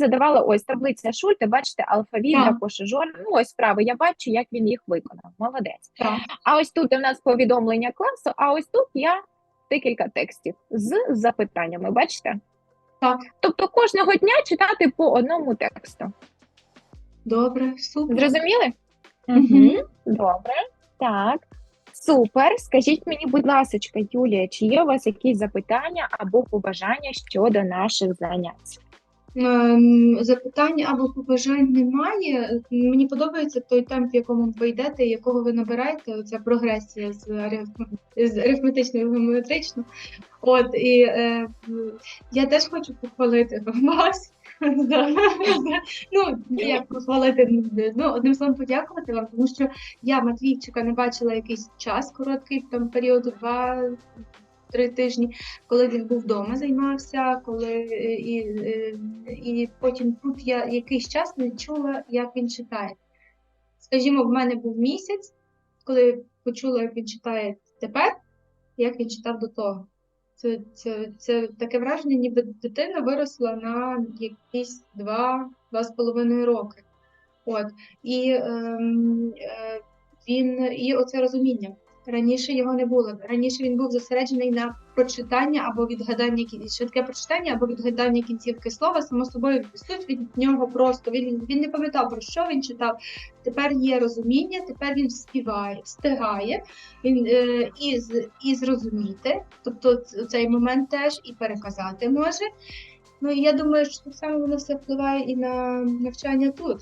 задавала ось таблиця Шульта, бачите, алфавіт Так. для пошижор. Ну, ось справи, я бачу, як він їх виконав. Молодець. Так. А ось тут у нас повідомлення класу, а ось тут я декілька текстів з запитаннями. Бачите? Так. Тобто кожного дня читати по одному тексту. Добре, супер. Зрозуміли? Мгм. Добре. Так. Супер. Скажіть мені, будь ласка, Юлія, чи є у вас якісь запитання або побажання щодо наших занять? Ем, Запитань або побажань немає. Mені подобається той темп, в якому ви йдете, якого ви набираєте. Оця прогресія з, арифм... з арифметично в геометрично. От і е, я теж хочу похвалити вас. Ну, як похвалити, ну, одним словом подякувати вам, тому що я Матвійчика не бачила якийсь час, короткий там період, два-три тижні коли він був вдома, займався, коли е, і, е, і потім тут я якийсь час не чула, як він читає. Скажімо, в мене був місяць, коли почула, як він читає тепер, як він читав до того. Це, це, це таке враження, ніби дитина виросла на якісь два-два з половиною роки. От. І ем, е, він і оце розуміння. Раніше його не було. Раніше він був зосереджений на прочитання або відгадання швидке прочитання або відгадання кінцівки слова. Само собою суть від нього просто він, він не пам'ятав про що він читав. Тепер є розуміння, тепер він співає, встигає він е, і, і зрозуміти, тобто цей момент теж і переказати може. Ну і я думаю, що так само воно все впливає і на навчання тут,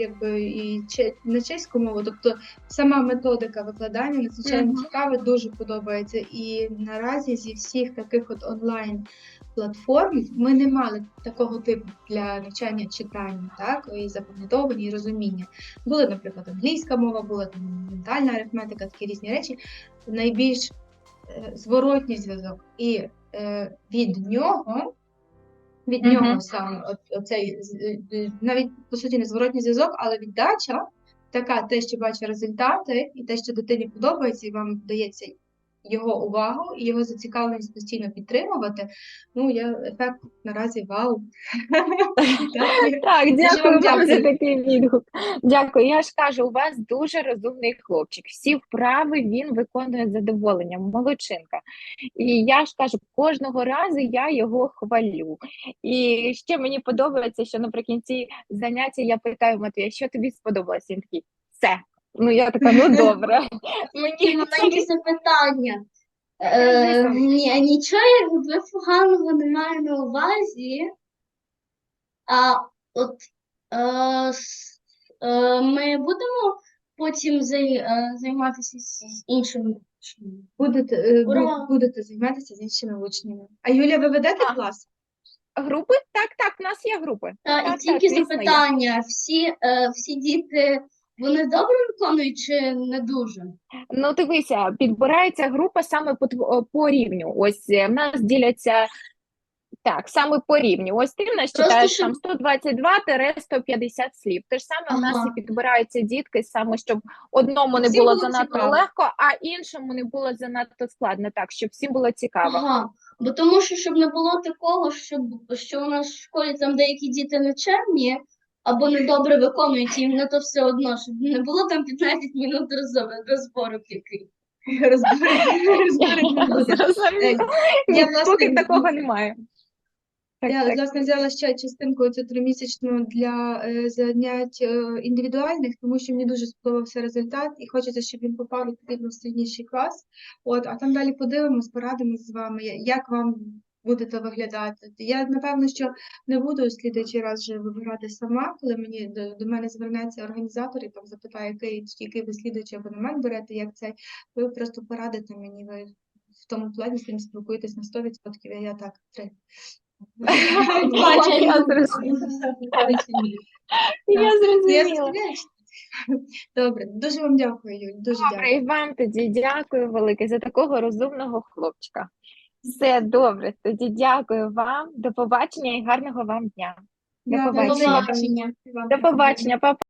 якби і че- на чеську мову. Тобто сама методика викладання надзвичайно цікава, дуже подобається. І наразі зі всіх таких от онлайн платформ ми не мали такого типу для навчання читання, так і запам'ятовування, і розуміння. Була, наприклад, англійська мова, була там ментальна арифметика, такі різні речі. Найбільш е, зворотній зв'язок. І е, від нього, від нього саме от, оцей з- е, навіть по суті не зворотній зв'язок, але віддача така, те, що бачить результати, і те, що дитині подобається, і вам вдається його увагу і його зацікавленість постійно підтримувати. Ну, я ефект наразі вау. Так, дякую вам вам за такий відгук. Дякую. Я ж кажу, у вас дуже розумний хлопчик. Всі вправи він виконує з задоволенням. Молодчинка. І я ж кажу, кожного разу я його хвалю. І ще мені подобається, що наприкінці заняття я питаю Матвія, що тобі сподобалося? Він такий, все. Ну я така, ну добре. Мені Маленьке запитання. Кажи, Е, Соня. ні, нічого якби поганого немає на увазі. А от е, с- е, ми будемо потім зай, е, займатися з, іншими учнями. Будете, е, бу- Ура! будете займатися з іншими учнями. А Юлія, ви ведете клас? групи? Так, так, в нас є групи. Та, Так, і тільки звісно, є. запитання. Всі, е, всі діти вони добре виконують чи не дуже? Ну, дивися, підбирається група саме по, по рівню. Ось е, в нас діляться так, саме по рівню. Ось ти в нас Просто читаєш щоб- там 122-150 слів. Те ж саме у нас Ага. і підбираються дітки, саме щоб одному не Всім було було занадто цікаво. легко, а іншому не було занадто складно. Так, щоб всім було цікаво. Ага, бо тому що щоб не було такого, щоб що у нас в школі там деякі діти не нечемні або недобре виконують їм на то все одно, щоб не було там 15 минут розбору, розборок який. Е, Ні, Я, поки такого немає. Я власне взяла ще частинку цю тримісячну для е, занять е, індивідуальних, тому що мені дуже сподобався результат, і хочеться, щоб він попав відповідно в середніший клас. От, а там далі подивимось, порадимось з вами, як вам буде то виглядати. Я напевно, що не буду слідуючий раз вже вибирати сама, коли мені до, до мене звернеться організатор і там запитає, який, який ви слідуючий абонемент берете, як цей. Ви просто порадите мені, ви в тому плані з ним спілкуєтесь на 100%, а я так три. Я зрозуміла. Добре, дуже вам дякую, Юль. Дуже Добре, дякую. і вам тоді дякую велике за такого розумного хлопчика. Все добре, тоді дякую вам. До побачення і гарного вам дня. До побачення. До побачення, папа.